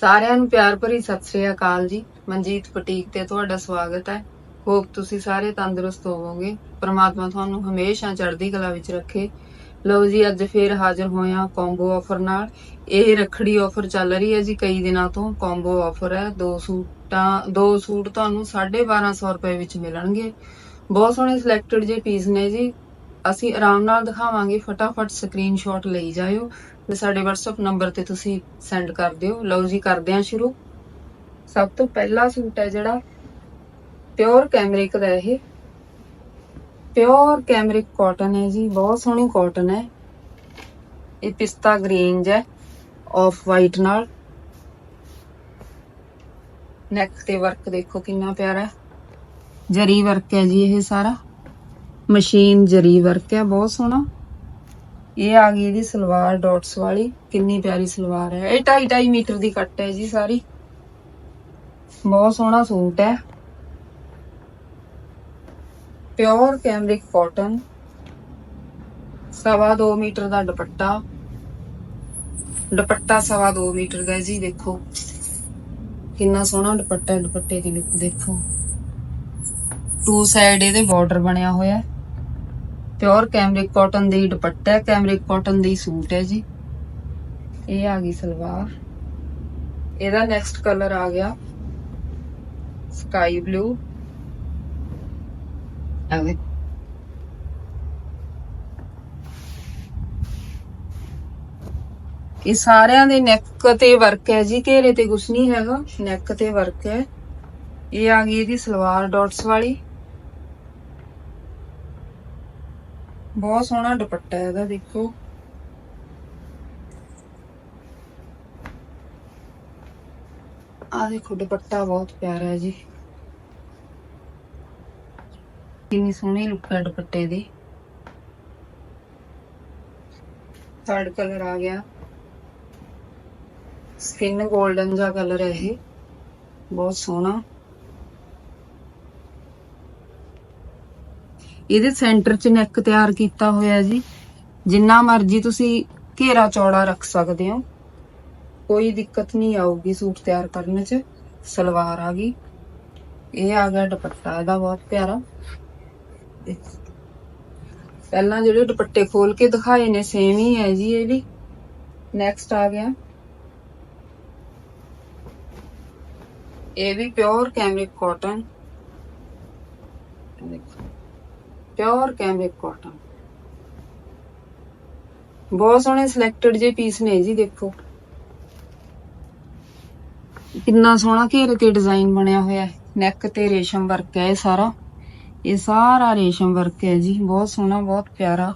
ਸਾਰਿਆਂ ਨੂੰ ਪਿਆਰ ਭਰੀ ਸਤਿ ਸ੍ਰੀ ਅਕਾਲ ਜੀ। ਮਨਜੀਤ ਬੁਟੀਕ ਤੇ ਤੁਹਾਡਾ ਸਵਾਗਤ ਹੈ। ਹੋਪ ਤੁਸੀਂ ਸਾਰੇ ਤੰਦਰੁਸਤ ਹੋਵੋਗੇ। ਪ੍ਰਮਾਤਮਾ ਤੁਹਾਨੂੰ ਹਮੇਸ਼ਾ ਚੜ੍ਹਦੀ ਕਲਾ ਵਿੱਚ ਰੱਖੇ। ਲਓ ਜੀ, ਅੱਜ ਫੇਰ ਹਾਜ਼ਰ ਹੋਇਆ ਕੰਬੋ ਆਫਰ ਨਾਲ। ਇਹ ਰੱਖੜੀ ਆਫਰ ਚੱਲ ਰਹੀ ਹੈ ਜੀ ਕਈ ਦਿਨਾਂ ਤੋਂ। ਕੰਬੋ ਆਫਰ ਹੈ। ਦੋ ਸੂਟਾਂ, ਦੋ ਸੂਟ ਤੁਹਾਨੂੰ 1250 ਰੁਪਏ ਵਿੱਚ ਮਿਲਣਗੇ। ਬਹੁਤ ਸੋਹਣੇ ਸਿਲੈਕਟਡ ਜੇ ਪੀਸ ਨੇ ਜੀ। ਅਸੀਂ ਆਰਾਮ ਨਾਲ ਦਿਖਾਵਾਂਗੇ, ਫਟਾਫਟ ਸਕਰੀਨਸ਼ਾਟ ਲਈ ਜਾਇਓ ਤੇ ਸਾਡੇ WhatsApp ਨੰਬਰ ਤੇ ਤੁਸੀਂ ਸੈਂਡ ਕਰ ਦਿਓ। ਲਓ ਜੀ, ਕਰਦੇ ਹਾਂ ਸ਼ੁਰੂ। ਸਭ ਤੋਂ ਪਹਿਲਾ ਸੂਟ ਹੈ ਜਿਹੜਾ ਪਿਓਰ ਕੈਮਰਿਕ ਦਾ ਇਹ। ਪਿਓਰ ਕੈਮਰਿਕ ਕਾਟਨ ਹੈ ਜੀ, ਬਹੁਤ ਸੋਹਣੀ ਕਾਟਨ ਹੈ। ਇਹ ਪਿਸਤਾ ਗ੍ਰੀਨ ਹੈ ਆਫ ਵਾਈਟ ਨਾਲ। ਨੈਕ ਤੇ ਵਰਕ ਦੇਖੋ ਕਿੰਨਾ ਪਿਆਰਾ ਹੈ। ਜਰੀ ਵਰਕ ਹੈ ਜੀ ਇਹ ਸਾਰਾ। ਮਸ਼ੀਨ ਜਰੀ ਵਰਕ ਹੈ ਬਹੁਤ ਸੋਹਣਾ। ਇਹ ਆ ਗਈ ਇਹਦੀ ਸਲਵਾਰ ਡਾਟਸ ਵਾਲੀ, ਕਿੰਨੀ ਪਿਆਰੀ ਸਲਵਾਰ ਹੈ। ਇਹ 2.5 2.5 ਮੀਟਰ ਦੀ ਕੱਟ ਹੈ ਜੀ ਸਾਰੀ। ਬਹੁਤ ਸੋਹਣਾ ਸੂਟ ਹੈ। ਪਿਓਰ ਕੈਮਰਿਕ ਕਾਟਨ, ਸਵਾ 2 ਮੀਟਰ ਦਾ ਦੁਪੱਟਾ। ਦੁਪੱਟਾ ਸਵਾ 2 ਮੀਟਰ ਦਾ ਜੀ, ਦੇਖੋ। ਕਿੰਨਾ ਸੋਹਣਾ ਦੁਪੱਟਾ ਦੁਪੱਟੇ ਦੀ ਲੁੱਕ ਦੇਖੋ। ਟੂ ਸਾਈਡ ਇਹਦੇ ਬਾਰਡਰ ਬਣਿਆ ਹੋਇਆ ਹੈ। ਪਿਓਰ ਕੈਮਰਿਕ ਕਾਟਨ ਦੀ ਦੁਪੱਟਾ ਹੈ ਕੈਮਰਿਕ ਕਾਟਨ ਦੀ ਸੂਟ ਹੈ ਜੀ। ਇਹ ਆ ਗਈ ਸਲਵਾਰ। ਇਹਦਾ ਨੈਕਸਟ ਕਲਰ ਆ ਗਿਆ ਸਕਾਈ ਬਲੂ ਆਵੇ ਇਹ ਸਾਰਿਆਂ ਦੇ ਨੈਕ ਤੇ ਵਰਕ ਹੈ ਜੀ ਘੇਰੇ ਤੇ ਕੁਝ ਨਹੀਂ ਹੈਗਾ ਨੈਕ ਤੇ ਵਰਕ ਹੈ। ਇਹ ਆ ਗਈ ਇਹਦੀ ਸਲਵਾਰ ਡਾਟਸ ਵਾਲੀ। ਬਹੁਤ ਸੋਹਣਾ ਦੁਪੱਟਾ ਹੈ ਇਹਦਾ, ਦੇਖੋ। ਆ ਦੇਖੋ, ਦੁਪੱਟਾ ਬਹੁਤ ਪਿਆਰਾ ਹੈ ਜੀ। ਕਿੰਨੀ ਸੋਹਣੀ ਲੁੱਕ ਹੈ ਦੁਪੱਟੇ ਦੀ। ਥਰਡ ਕਲਰ ਆ ਗਿਆ। ਸਕਿਨ 골ਡਨ ਜਿਹਾ ਕਲਰ ਹੈ ਇਹ। ਬਹੁਤ ਸੋਹਣਾ। ਇਹਦੇ ਸੈਂਟਰ 'ਚ ਨੈਕ ਤਿਆਰ ਕੀਤਾ ਹੋਇਆ ਜੀ। ਜਿੰਨਾ ਮਰਜ਼ੀ ਤੁਸੀਂ ਘੇਰਾ ਚੌੜਾ ਰੱਖ ਸਕਦੇ ਹੋ। ਕੋਈ ਦਿੱਕਤ ਨਹੀਂ ਆਊਗੀ ਸੂਟ ਤਿਆਰ ਕਰਨ 'ਚ। ਸਲਵਾਰ ਆ ਗਈ। ਇਹ ਆ ਗਿਆ ਦੁਪੱਟਾ, ਇਹਦਾ ਬਹੁਤ ਪਿਆਰਾ। ਪਹਿਲਾਂ ਜਿਹੜੇ ਦੁਪੱਟੇ ਖੋਲ ਕੇ ਦਿਖਾਏ ਨੇ ਸੇਮ ਹੀ ਹੈ ਜੀ ਇਹ ਵੀ। ਨੈਕਸਟ ਆ ਗਿਆ। ਇਹ ਵੀ ਪਿਓਰ ਕੈਮਰਿਕ ਕਾਟਨ ਦੇਖੋ। Pure cambric cotton. ਬਹੁਤ ਸੋਹਣੇ ਸਿਲੈਕਟਡ ਜੇ ਪੀਸ ਨੇ ਜੀ, ਦੇਖੋ। ਕਿੰਨਾ ਸੋਹਣਾ ਘੇਰੇ ਤੇ ਡਿਜ਼ਾਈਨ ਬਣਿਆ ਹੋਇਆ ਹੈ। ਨੈਕ ਤੇ ਰੇਸ਼ਮ ਵਰਕ ਹੈ ਸਾਰਾ। ਇਹ ਸਾਰਾ ਰੇਸ਼ਮ ਵਰਕ ਹੈ ਜੀ, ਬਹੁਤ ਸੋਹਣਾ, ਬਹੁਤ ਪਿਆਰਾ।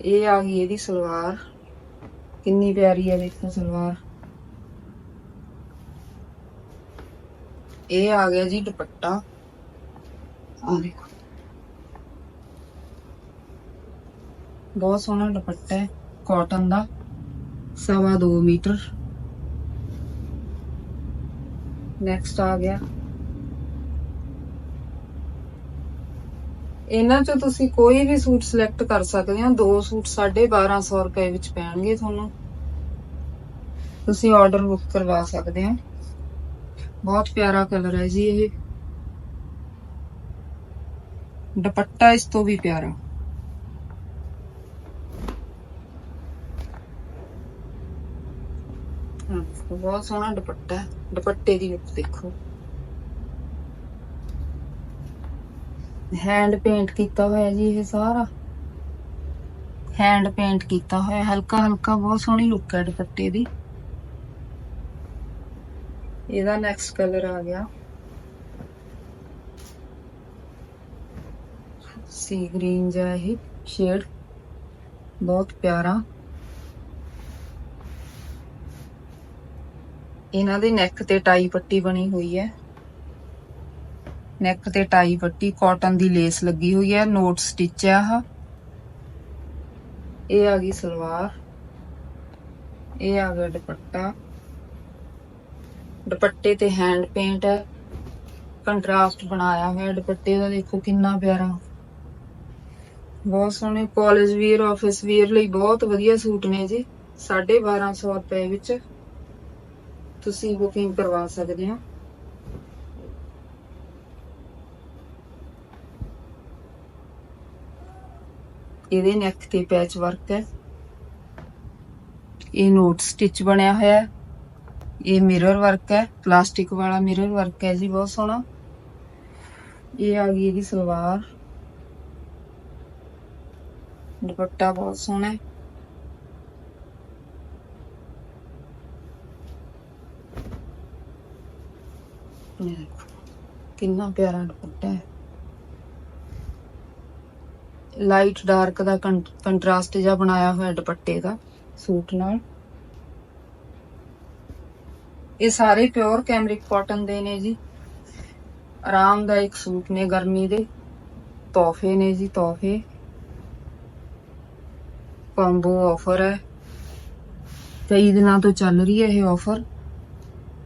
ਇਹ ਆ ਗਈ ਇਹਦੀ ਸਲਵਾਰ। ਕਿੰਨੀ ਪਿਆਰੀ ਹੈ ਦੇਖੋ ਸਲਵਾਰ। ਇਹ ਆ ਗਿਆ ਜੀ ਦੁਪੱਟਾ। ਆ ਦੇਖੋ। ਬਹੁਤ ਸੋਹਣਾ ਦੁਪੱਟਾ ਹੈ ਕਾਟਨ ਦਾ, ਸਵਾ 2 ਮੀਟਰ। ਨੈਕਸਟ ਆ ਗਿਆ। ਇਹਨਾਂ ਚੋਂ ਤੁਸੀਂ ਕੋਈ ਵੀ ਸੂਟ ਸਿਲੈਕਟ ਕਰ ਸਕਦੇ ਹੋ, ਦੋ ਸੂਟ 1250 ਰੁਪਏ ਵਿੱਚ ਪੈਣਗੇ ਤੁਹਾਨੂੰ। ਤੁਸੀਂ ਆਰਡਰ ਬੁੱਕ ਕਰਵਾ ਸਕਦੇ ਹੋ। ਬਹੁਤ ਪਿਆਰਾ ਕਲਰ ਹੈ ਜੀ ਇਹ। ਦੁਪੱਟਾ ਇਸ ਤੋਂ ਵੀ ਪਿਆਰਾ ਹਾਂ, ਬਹੁਤ ਸੋਹਣਾ ਦੁਪੱਟਾ ਹੈ। ਦੁਪੱਟੇ ਦੀ ਲੁੱਕ ਦੇਖੋ। ਹੈਂਡ ਪੇਂਟ ਕੀਤਾ ਹੋਇਆ ਜੀ ਇਹ ਸਾਰਾ। ਹੈਂਡ ਪੇਂਟ ਕੀਤਾ ਹੋਇਆ ਹਲਕਾ ਹਲਕਾ ਬਹੁਤ ਸੋਹਣੀ ਲੁੱਕ ਹੈ ਦੁਪੱਟੇ ਦੀ। ਇਹਦਾ ਨੈਕਸਟ ਕਲਰ ਆ ਗਿਆ। ਸੀ ਗ੍ਰੀਨ ਜਿਹਾ ਇਹ ਸ਼ੇਡ ਬਹੁਤ ਪਿਆਰਾ। ਇਹਨਾਂ ਦੇ ਨੈਕ ਤੇ ਟਾਈ ਪੱਟੀ ਬਣੀ ਹੋਈ ਹੈ। ਨੈਕ ਤੇ ਟਾਈ ਪੱਟੀ ਕਾਟਨ ਦੀ ਲੇਸ ਲੱਗੀ ਹੋਈ ਹੈ ਨੋਟ ਸਟਿਚ ਹੈ ਆਹ। ਇਹ ਆ ਗਈ ਸਲਵਾਰ। ਇਹ ਆ ਗਿਆ ਦੁਪੱਟਾ। ਦੁਪੱਟੇ ਤੇ ਹੈਂਡ ਪੇਂਟ ਹੈ। ਕੰਟਰਾਸਟ ਬਣਾਇਆ ਹੋਇਆ ਦੁਪੱਟੇ ਦਾ, ਦੇਖੋ ਕਿੰਨਾ ਪਿਆਰਾ। ਬਹੁਤ ਸੋਹਣੇ ਕਾਲਜ ਵੀਅਰ ਆਫਿਸ ਵੀਅਰ ਲਈ ਬਹੁਤ ਵਧੀਆ ਸੂਟ ਨੇ ਜੀ। 1250 ਰੁਪਏ ਵਿੱਚ। ਤੁਸੀਂ ਬੁਕਿੰਗ ਕਰਵਾ ਸਕਦੇ ਹੋ? ਇਹਦੇ ਨੈਕ ਤੇ ਪੈਚ ਵਰਕ ਹੈ। ਇਹ ਨੋਟ ਸਟਿਚ ਬਣਿਆ ਹੋਇਆ ਹੈ। ਇਹ ਮਿਰਰ ਵਰਕ ਹੈ। ਪਲਾਸਟਿਕ ਵਾਲਾ ਮਿਰਰ ਵਰਕ ਹੈ ਜੀ, ਬਹੁਤ ਸੋਹਣਾ। ਇਹ ਆ ਗਈ ਇਹਦੀ ਸਲਵਾਰ। ਦੁਪੱਟਾ ਬਹੁਤ ਸੋਹਣਾ ਹੈ। ਇਹ ਦੇਖੋ ਕਿੰਨਾ ਪਿਆਰਾ ਦੁਪੱਟਾ ਹੈ। ਲਾਈਟ ਡਾਰਕ ਦਾ ਕੰਟਰਾਸਟ ਜਿਹਾ ਬਣਾਇਆ ਹੋਇਆ ਦੁਪੱਟੇ ਦਾ ਸੂਟ ਨਾਲ। ਇਹ ਸਾਰੇ ਪਿਓਰ ਕੈਮਰਿਕ ਕਾਟਨ ਦੇ ਨੇ ਜੀ। ਆਰਾਮਦਾਇਕ ਸੂਟ ਨੇ ਗਰਮੀ ਦੇ। ਤੋਹਫੇ ਨੇ ਜੀ ਤੋਹਫੇ। ਕੰਬੋ ਆਫਰ ਹੈ। ਕਈ ਦਿਨਾਂ ਤੋਂ ਚੱਲ ਰਹੀ ਹੈ ਇਹ ਆਫਰ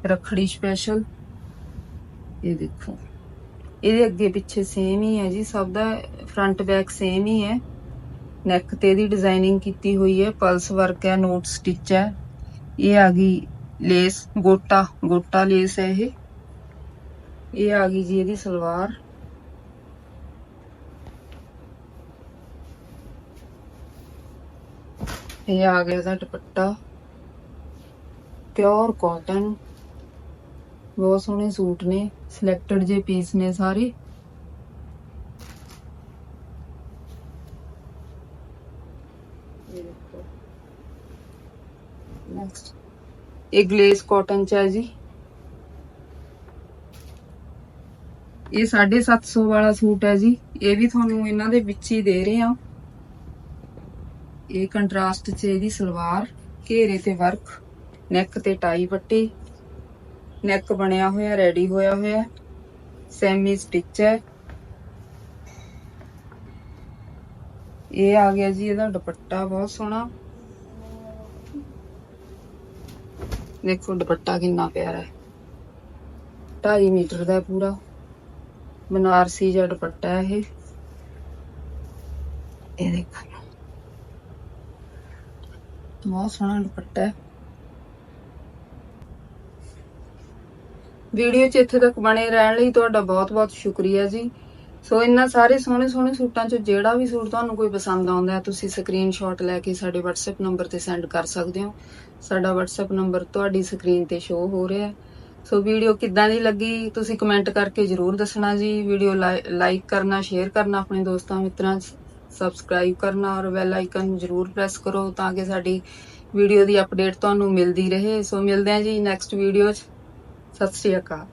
ਰੱਖੜੀ ਸਪੈਸ਼ਲ ਇਹ ਦੇਖੋ। ਇਹਦੇ ਅੱਗੇ ਪਿੱਛੇ ਸੇਮ ਹੀ ਹੈ ਜੀ, ਸਭ ਦਾ ਫਰੰਟ ਬੈਕ ਸੇਮ ਹੀ ਹੈ। ਨੈਕ ਤੇ ਦੀ ਡਿਜ਼ਾਈਨਿੰਗ ਕੀਤੀ ਹੋਈ ਹੈ ਪਲਸ ਵਰਕ ਹੈ ਨੋਟ ਸਟਿਚ ਹੈ। ਇਹ ਆ ਗਈ ਲੇਸ ਗੋਟਾ ਗੋਟਾ ਲੇਸ ਹੈ ਇਹ। ਇਹ ਆ ਗਈ ਜੀ ਇਹਦੀ ਸਲਵਾਰ। ਇਹ ਆ ਗਿਆ ਇਹਦਾ ਦੁਪੱਟਾ। ਪਿਓਰ ਕਾਟਨ ਬਹੁਤ ਸੋਹਣੇ ਸੂਟ ਨੇ ਸਿਲੈਕਟਡ ਜੇ ਪੀਸ ਨੇ ਸਾਰੇ। ਨੈਕਸਟ ਇਹ ਗਲੇਸ ਕਾਟਨ ਚ ਹੈ ਜੀ। ਇਹ 750 ਵਾਲਾ ਸੂਟ ਹੈ ਜੀ। ਇਹ ਵੀ ਤੁਹਾਨੂੰ ਇਹਨਾਂ ਦੇ ਵਿੱਚ ਹੀ ਦੇ ਰਹੇ ਹਾਂ। ਇਹ ਕੰਟਰਾਸਟ ਚ ਇਹਦੀ ਸਲਵਾਰ, ਘੇਰੇ ਤੇ ਵਰਕ ਨੈਕ ਤੇ ਟਾਈ ਪੱਟੀ। ਨੈਕ ਬਣਿਆ ਹੋਇਆ ਰੈਡੀ ਹੋਇਆ ਹੋਇਆ ਸੈਮੀ ਸਟਿਚ ਹੈ ਇਹ ਆ ਗਿਆ ਜੀ, ਇਹਦਾ ਦੁਪੱਟਾ ਬਹੁਤ ਸੋਹਣਾ। ਦੇਖੋ ਦੁਪੱਟਾ ਕਿੰਨਾ ਪਿਆਰਾ ਹੈ। 2.5 ਮੀਟਰ ਦਾ ਪੂਰਾ। ਬਨਾਰਸੀ ਜਿਹਾ ਦੁਪੱਟਾ ਹੈ ਇਹ। ਇਹ ਦੇਖੋ ਬਹੁਤ ਸੋਹਣਾ ਦੁਪੱਟਾ ਹੈ। ਵੀਡੀਓ 'ਚ ਇੱਥੇ ਤੱਕ ਬਣੇ ਰਹਿਣ ਲਈ ਤੁਹਾਡਾ ਬਹੁਤ-ਬਹੁਤ ਸ਼ੁਕਰੀਆ ਜੀ। ਸੋ ਇਹਨਾਂ ਸਾਰੇ ਸੋਹਣੇ ਸੋਹਣੇ ਸੂਟਾਂ 'ਚੋਂ ਜਿਹੜਾ ਵੀ ਸੂਟ ਤੁਹਾਨੂੰ ਕੋਈ ਪਸੰਦ ਆਉਂਦਾ ਹੈ, ਤੁਸੀਂ ਸਕਰੀਨਸ਼ਾਟ ਲੈ ਕੇ ਸਾਡੇ WhatsApp ਨੰਬਰ ਤੇ ਸੈਂਡ ਕਰ ਸਕਦੇ ਹੋ। ਸਾਡਾ WhatsApp ਨੰਬਰ ਤੁਹਾਡੀ ਸਕਰੀਨ ਤੇ ਸ਼ੋ ਹੋ ਰਿਹਾ ਹੈ। ਸੋ ਵੀਡੀਓ ਕਿੱਦਾਂ ਦੀ ਲੱਗੀ, ਤੁਸੀਂ ਕਮੈਂਟ ਕਰਕੇ ਜਰੂਰ ਦੱਸਣਾ ਜੀ। ਵੀਡੀਓ ਲਾਈਕ ਕਰਨਾ ਸ਼ੇਅਰ ਕਰਨਾ ਆਪਣੇ ਦੋਸਤਾਂ ਮਿੱਤਰਾਂ 'ਚ ਸਬਸਕ੍ਰਾਈਬ ਕਰਨਾ ਔਰ ਬੈਲ ਆਈਕਨ ਜਰੂਰ ਪ੍ਰੈਸ ਕਰੋ ਤਾਂ ਕਿ ਸਾਡੀ ਵੀਡੀਓ ਦੀ ਅਪਡੇਟ ਤੁਹਾਨੂੰ ਮਿਲਦੀ ਰਹੇ। ਸੋ ਮਿਲਦੇ ਹਾਂ ਜੀ ਨੈਕਸਟ ਵੀਡੀਓ 'ਚ। ਸਤਿ ਸ਼੍ਰੀ ਅਕਾਲ